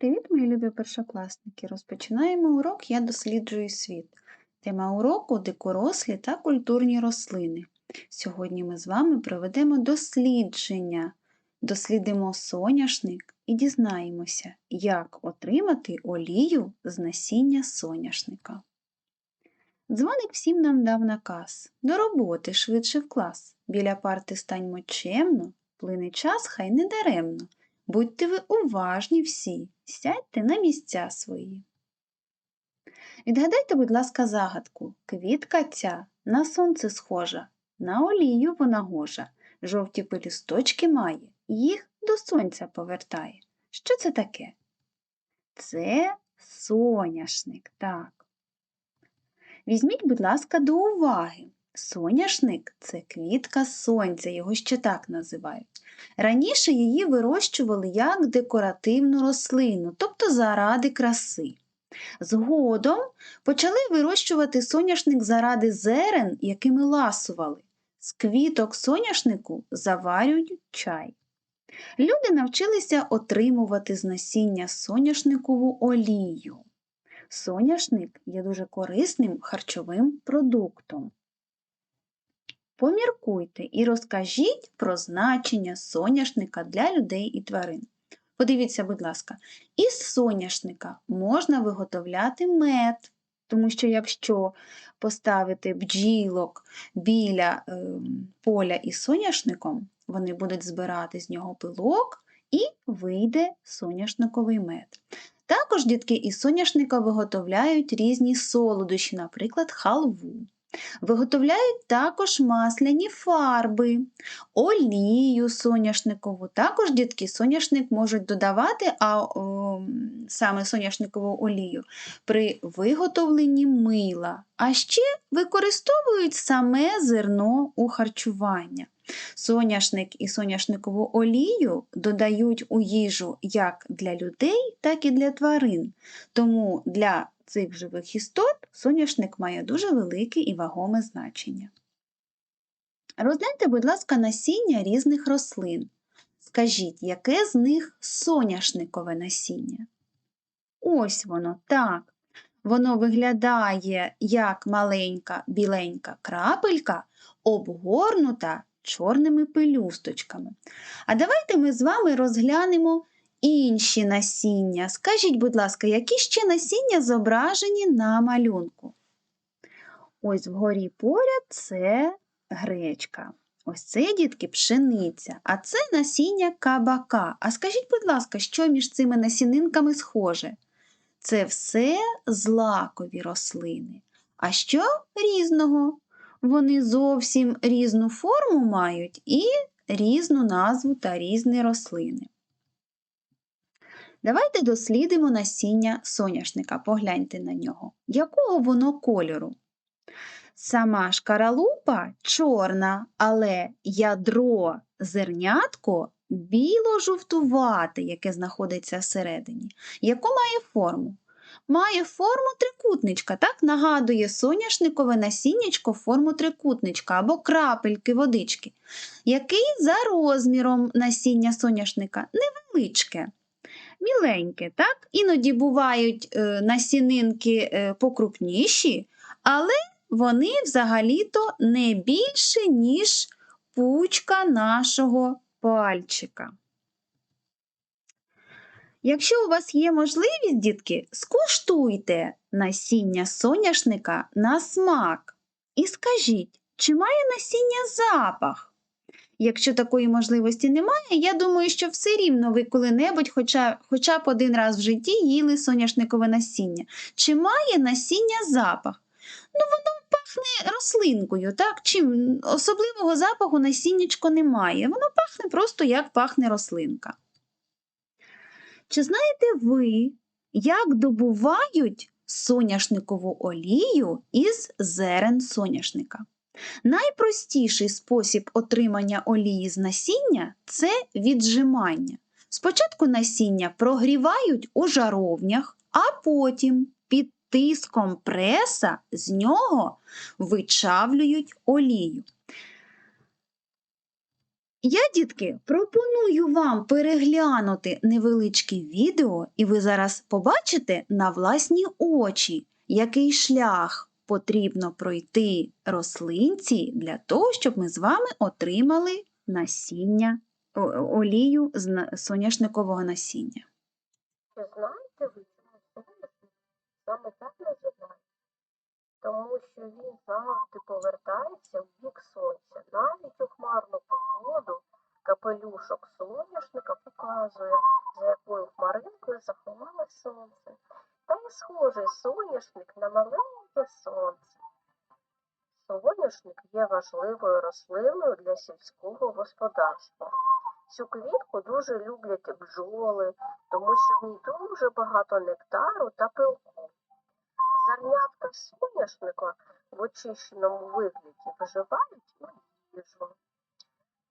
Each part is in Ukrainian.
Привіт, мої любі першокласники! Розпочинаємо урок Я досліджую світ. Тема уроку дикорослі та культурні рослини. Сьогодні ми з вами проведемо дослідження, дослідимо соняшник і дізнаємося, як отримати олію з насіння соняшника. Дзвоник всім нам дав наказ до роботи швидше в клас. Біля парти станьмо чемно, плине час, хай не даремно. Будьте ви уважні всі, сядьте на місця свої. Відгадайте, будь ласка, загадку. Квітка ця на сонце схожа, на олію вона гожа, жовті пелюсточки має, їх до сонця повертає. Що це таке? Це соняшник, так. Візьміть, будь ласка, до уваги. Соняшник це квітка сонця, його ще так називають. Раніше її вирощували як декоративну рослину, тобто заради краси. Згодом почали вирощувати соняшник заради зерен, якими ласували. З квіток соняшнику заварюють чай. Люди навчилися отримувати з насіння соняшникову олію. Соняшник є дуже корисним харчовим продуктом. Поміркуйте і розкажіть про значення соняшника для людей і тварин. Подивіться, будь ласка, із соняшника можна виготовляти мед, тому що якщо поставити бджілок біля е, поля із соняшником, вони будуть збирати з нього пилок і вийде соняшниковий мед. Також дітки із соняшника виготовляють різні солодощі, наприклад, халву. Виготовляють також масляні фарби, олію соняшникову. Також дітки соняшник можуть додавати, а о, саме соняшникову олію при виготовленні мила, а ще використовують саме зерно у харчування. Соняшник і соняшникову олію додають у їжу як для людей, так і для тварин. Тому для цих живих істот соняшник має дуже велике і вагоме значення. Розгляньте, будь ласка, насіння різних рослин. Скажіть, яке з них соняшникове насіння? Ось воно, так. Воно виглядає як маленька біленька крапелька, обгорнута чорними пелюсточками. А давайте ми з вами розглянемо інші насіння. Скажіть, будь ласка, які ще насіння зображені на малюнку? Ось вгорі поряд це гречка. Ось це, дітки, пшениця, а це насіння кабака. А скажіть, будь ласка, що між цими насінинками схоже? Це все злакові рослини. А що різного? Вони зовсім різну форму мають і різну назву та різні рослини. Давайте дослідимо насіння соняшника, погляньте на нього. Якого воно кольору? Сама шкаралупа чорна, але ядро зернятко біло-жовтувате, яке знаходиться всередині. Яку має форму? Має форму трикутничка, так нагадує соняшникове насіннячко форму трикутничка або крапельки водички, який за розміром насіння соняшника невеличке міленьке. так? Іноді бувають е, насінинки е, покрупніші, але вони взагалі-то не більше, ніж пучка нашого пальчика. Якщо у вас є можливість, дітки, скуштуйте насіння соняшника на смак і скажіть, чи має насіння запах? Якщо такої можливості немає, я думаю, що все рівно ви коли-небудь хоча хоча б один раз в житті їли соняшникове насіння. Чи має насіння запах? Ну, воно пахне рослинкою, так? Чим особливого запаху насіннячко немає. Воно пахне просто як пахне рослинка. Чи знаєте ви, як добувають соняшникову олію із зерен соняшника? Найпростіший спосіб отримання олії з насіння це віджимання. Спочатку насіння прогрівають у жаровнях, а потім під тиском преса з нього вичавлюють олію. Я, дітки, пропоную вам переглянути невеличке відео, і ви зараз побачите на власні очі, який шлях потрібно пройти рослинці для того, щоб ми з вами отримали насіння, олію з соняшникового насіння. Чи знаєте ви, чому саме так називають? Тому що він завжди повертається в бік сонця. Навіть у хмарну погоду капелюшок соняшника показує, за якою хмаринкою заховалось сонце. Та й схожий соняшник на маленьке сонце. Соняшник є важливою рослиною для сільського господарства. Цю квітку дуже люблять бджоли, тому що в ній дуже багато нектару та пилку. Зернятка соняшника в очищеному вигляді вживають у їжу.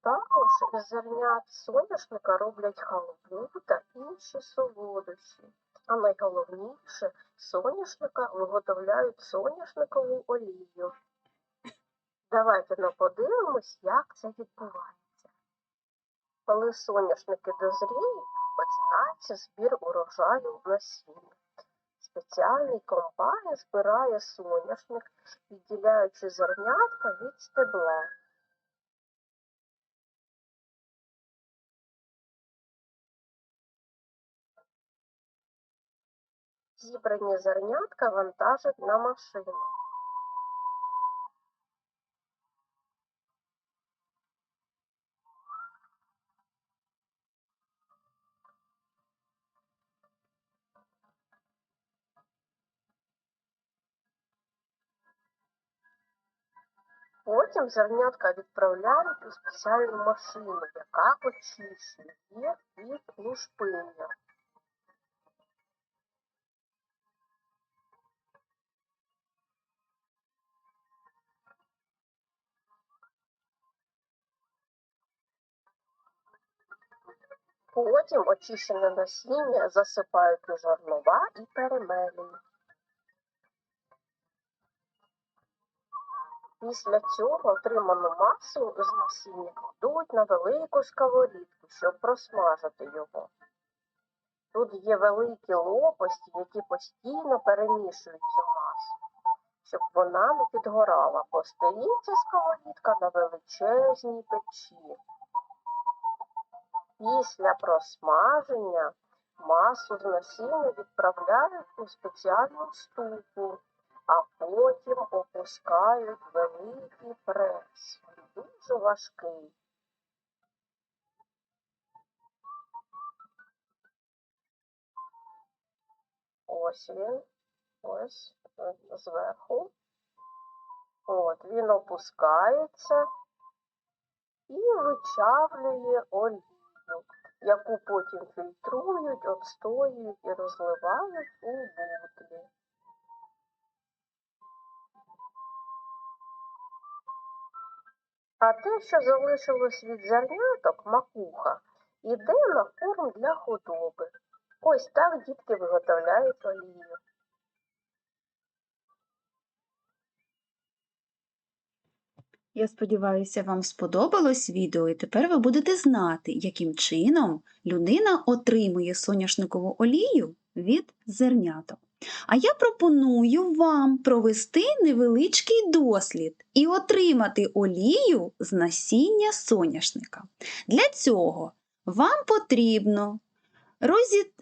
Також із зернят соняшника роблять халву та інші солодощі. А найголовніше, соняшника виготовляють соняшникову олію. Давайте ну, подивимось, як це відбувається. Коли соняшники дозріють, починається збір урожаю насіння. Спеціальний комбайн збирає соняшник, відділяючи зернятка від стебла. Зібрані зернятка вантажать на машину. Потім зернятка відправляють у спеціальну машину, яка очищує їх від лушпиння. Потім очищене насіння засипають у жорнова і перемелюють. Після цього отриману масу з насіння кладуть на велику сковорідку, щоб просмажити його. Тут є великі лопасті, які постійно перемішують цю масу, щоб вона не підгорала, бо стоїть сковорідка на величезній печі. Після просмаження масу з насіння відправляють у спеціальну ступу, а потім опускають великий прес. Дуже важкий. Ось він, ось зверху. От він опускається і вичавлює олію, яку потім фільтрують, отстоюють і розливають у бутлі. А те, що залишилось від зерняток, макуха, іде на корм для худоби. Ось так дітки виготовляють олію. Я сподіваюся, вам сподобалось відео, і тепер ви будете знати, яким чином людина отримує соняшникову олію від зерняток. А я пропоную вам провести невеличкий дослід і отримати олію з насіння соняшника. Для цього вам потрібно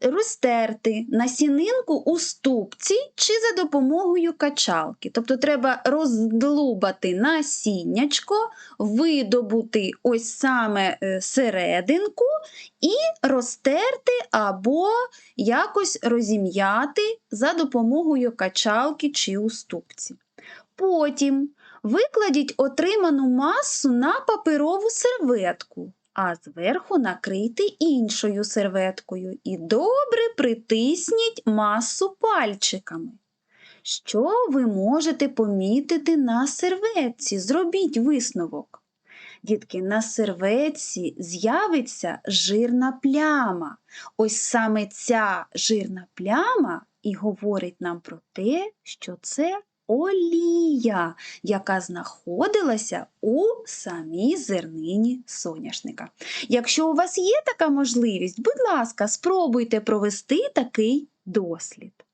розтерти насінинку у ступці чи за допомогою качалки. Тобто треба роздлубати насіннячко, видобути ось саме е, серединку і розтерти або якось розім'яти за допомогою качалки чи у ступці. Потім викладіть отриману масу на паперову серветку, а зверху накрийте іншою серветкою і добре притисніть масу пальчиками. Що ви можете помітити на серветці? Зробіть висновок. Дітки, на серветці з'явиться жирна пляма. Ось саме ця жирна пляма і говорить нам про те, що це олія, яка знаходилася у самій зернині соняшника. Якщо у вас є така можливість, будь ласка, спробуйте провести такий дослід.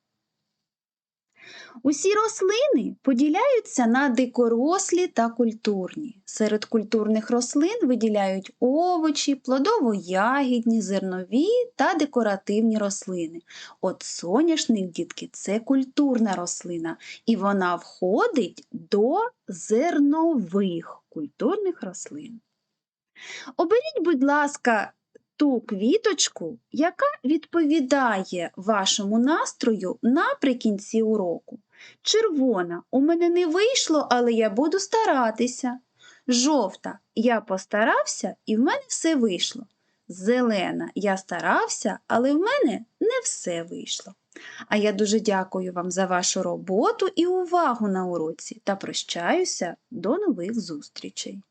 Усі рослини поділяються на дикорослі та культурні. Серед культурних рослин виділяють овочі, плодово-ягідні, зернові та декоративні рослини. От соняшник, дітки, це культурна рослина, і вона входить до зернових культурних рослин. Оберіть, будь ласка, ту квіточку, яка відповідає вашому настрою наприкінці уроку. Червона у мене не вийшло, але я буду старатися. Жовта я постарався і в мене все вийшло. Зелена я старався, але в мене не все вийшло. А я дуже дякую вам за вашу роботу і увагу на уроці та прощаюся до нових зустрічей.